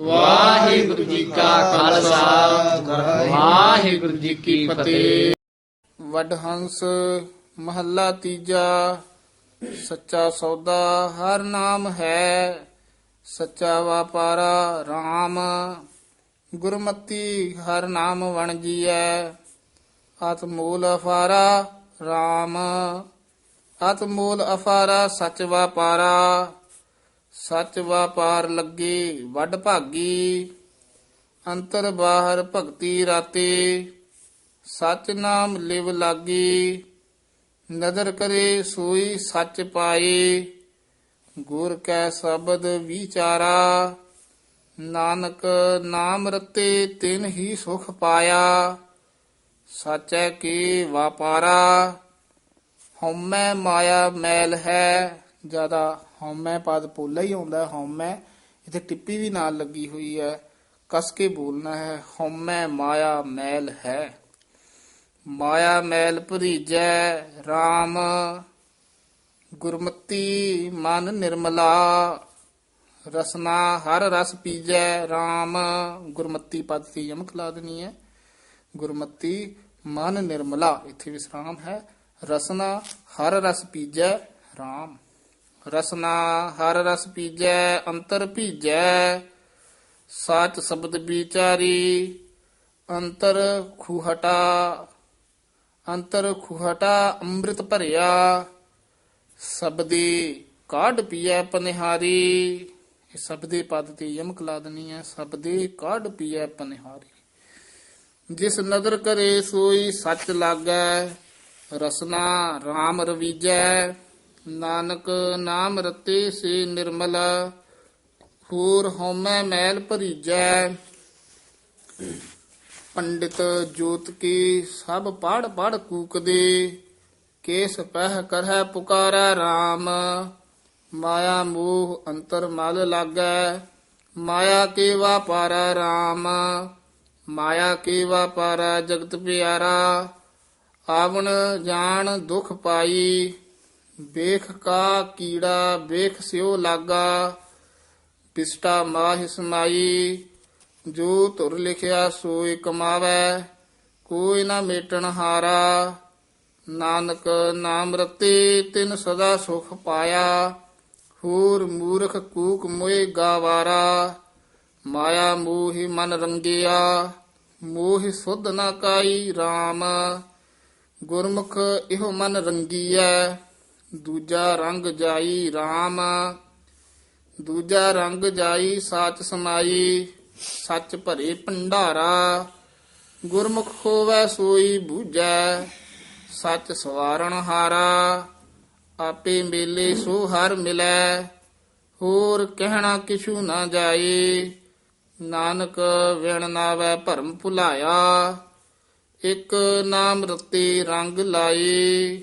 ਵਾਹਿਗੁਰੂ ਜੀ ਕਾ ਖਾਲਸਾ। ਵਾਹਿਗੁਰੂ ਜੀ ਕੀ ਫਤਿਹ। ਵਡਹੰਸ ਮਹੱਲਾ ਤੀਜਾ, ਸੱਚਾ ਸੌਦਾ ਹਰ ਨਾਮ ਹੈ। ਸੱਚਾ ਵਾਪਾਰਾ RAM ਗੁਰਮਤੀ ਹਰ ਨਾਮ ਵਣ ਜੀਐ। ਆਤਮੂਲ ਅਫਾਰਾ RAM ਆਤਮੂਲ ਅਫਾਰਾ ਸੱਚ ਵਾਪਾਰਾ। ਸੱਚ ਵਾਪਾਰ ਲੱਗੇ, ਵੱਡ ਭਾਗੀ। ਅੰਤਰ ਬਾਹਰ ਭਗਤੀ ਰਾਤੇ। ਸਚ ਨਾਮ ਲਿਵ ਲਾਗੀ। ਨਦਰ ਕਰੇ ਸੋਈ ਸੱਚ ਪਾਏ। ਗੁਰ ਕੈ ਸ਼ਬਦ ਵਿਚਾਰਾ। ਨਾਨਕ ਨਾਮ ਰਤੇ ਤਿਨ ਹੀ ਸੁਖ ਪਾਇਆ। ਸਾਚੈ ਕੀ ਵਾਪਾਰਾ। ਹਉਮੈ ਮਾਇਆ ਮੈਲ ਹੈ, ਜ਼ਿਆਦਾ ਹਉਮੈ ਪਦ ਪੋਲਾ ਹੀ ਆਉਂਦਾ ਹੈ, ਹਉਮੈ ਇੱਥੇ ਟਿੱਪੀ ਵੀ ਨਾਲ ਲੱਗੀ ਹੋਈ ਹੈ। ਕਸ ਕੇ ਬੋਲਣਾ ਹੈ ਹਉਮੈ ਮਾਇਆ ਮੈਲ ਹੈ। ਮਾਇਆ ਮੈਲ ਭਰੀਜੈ RAM ਗੁਰਮਤੀ ਮਨ ਨਿਰਮਲਾ। ਰਸਨਾ ਹਰ ਰਸ ਪੀਜੈ RAM ਗੁਰਮਤੀ ਪਦ ਤੇ ਯਮਕ ਲਾ ਦੇਣੀ ਹੈ। ਗੁਰਮਤੀ ਮਨ ਨਿਰਮਲਾ ਇੱਥੇ ਵਿਸਰਾਮ ਹੈ। ਰਸਨਾ ਹਰ ਰਸ ਪੀਜੈ RAM ਰਸਨਾ ਹਰ ਰਸ ਪੀਜੈ, ਅੰਤਰ ਭੀਜੈ। ਸਾਚ ਸ਼ਬਦ ਵਿਚਾਰੀ, ਅੰਤਰ ਖੂਹਟਾ। ਅੰਤਰ ਖੂਹਟਾ ਅੰਮ੍ਰਿਤ ਭਰਿਆ। ਸਬਦੇ ਕਾਢ ਪੀਐ ਪਨਿਹਾਰੀ। ਇਹ ਸਬਦੇ ਪਦ ਤੇ ਯਮਕ ਲਾਦਨੀ ਦੇਣੀ ਹੈ, ਸਬਦੇ ਕਾਢ ਪੀਐ ਪਨਿਹਾਰੀ। ਜਿਸ ਨਦਰ ਕਰੇ ਸੋਈ ਸੱਚ ਲਾਗੈ, ਰਸਨਾ RAM ਰਵੀਜੈ। ਨਾਨਕ ਨਾਮ ਰਤੇ ਸੇ ਨਿਰਮਲ, ਹੋਰ ਹਉਮੈ ਮੈਲ ਭਰੀਜੈ। ਪੰਡਿਤ ਜੋਤ ਕੀ ਸਭ ਪੜ ਪੜ ਕੂਕਦੇ, ਕੇਸ ਪਹਿ ਕਰਹਿ ਪੁਕਾਰੈ RAM ਮਾਇਆ ਮੋਹ ਅੰਤਰ ਮਲ ਲਾਗੈ, ਮਾਇਆ ਕੇ ਵਾਪਾਰੈ RAM ਮਾਇਆ ਕੇ ਵਾਪਾਰੈ ਜਗਤ ਪਿਆਰਾ, ਆਵਣ ਜਾਣ ਦੁਖ ਪਾਈ। ਵੇਖ ਕਾ ਕੀੜਾ, ਵੇਖ ਸਿਓ ਲਾਗਾ, ਪਿਸਟਾ ਮਾਹਿ ਸਮਾਈ, ਜੋ ਤੁਰ ਲਿਖਿਆ ਸੋਈ ਕਮਾਵੈ, ਕੋਈ ਨਾ ਮੇਟਣ ਹਾਰਾ, ਨਾਨਕ ਨਾਮ ਰਤੇ, ਤਿਨ ਸਦਾ ਸੁਖ ਪਾਇਆ, ਹੋਰ ਮੂਰਖ ਕੂਕ ਮੋਏ ਗਾਵਾਰਾ, ਮਾਇਆ ਮੋਹਿ ਮਨ ਰੰਗਿਆ, ਮੋਹਿ ਸੁਧ ਨਾ ਕਾਈ RAM ਗੁਰਮੁਖ ਇਹੋ ਮਨ ਰੰਗੀਐ ਦੂਜਾ ਰੰਗ ਜਾਈ RAM ਦੂਜਾ ਰੰਗ ਜਾਈ ਸਾਚ ਸਮਾਈ, ਸੱਚ ਭਰੇ ਭੰਡਾਰਾ, ਗੁਰਮੁਖ ਹੋਵੈ ਸੋਈ ਬੂਝੈ, ਸੱਚ ਸਵਾਰਣ ਹਾਰਾ, ਆਪੇ ਮੇਲੇ ਸੋ ਹਰ ਮਿਲੈ, ਹੋਰ ਕਹਿਣਾ ਕਿਛੂ ਨਾ ਜਾਏ ਨਾਨਕ ਵਿਣ ਨਾਵੈ ਭਰਮ ਭੁਲਾਇਆ, ਇਕ ਨਾਮ ਰਤੇ ਰੰਗ ਲਾਏ